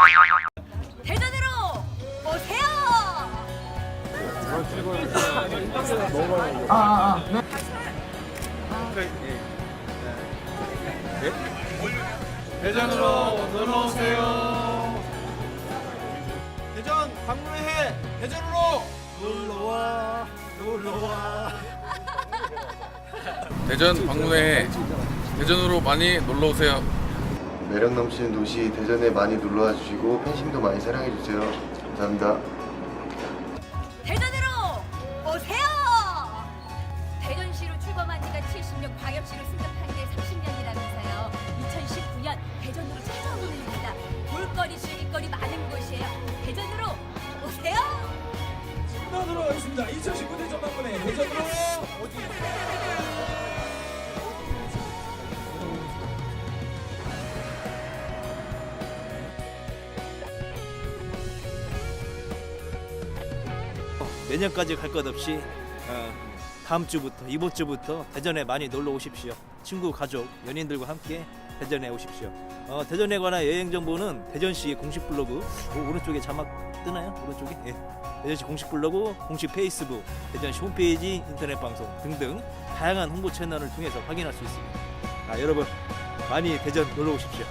대전으로 오세요. 대전으로 놀러 오세요. 대전 방문해 대전으로 놀러 와 놀러 와. 대전 방문회 대전으로 많이 놀러 오세요. 매력 넘치는 도시 대전에 많이 놀러와 주시고 팬심도 많이 사랑해 주세요. 감사합니다. 대전으로 오세요. 대전시로 출범한 지가 70년, 광역시로 승격한 게 30년이라면서요. 2019년 대전으로 찾아오는 겁니다. 볼거리, 즐길거리 많은 곳이에요. 대전으로 오세요. 대전으로 있습니다. 2019 대전 방 내년까지 갈 것 없이 어, 다음 주부터 이번 주부터 대전에 많이 놀러 오십시오. 친구, 가족, 연인들과 함께 대전에 오십시오. 어, 대전에 관한 여행 정보는 대전시 공식 블로그 오, 오른쪽에 자막 뜨나요? 오른쪽에 예. 대전시 공식 블로그, 공식 페이스북, 대전시 홈페이지, 인터넷 방송 등등 다양한 홍보 채널을 통해서 확인할 수 있습니다. 아, 여러분 많이 대전 놀러 오십시오.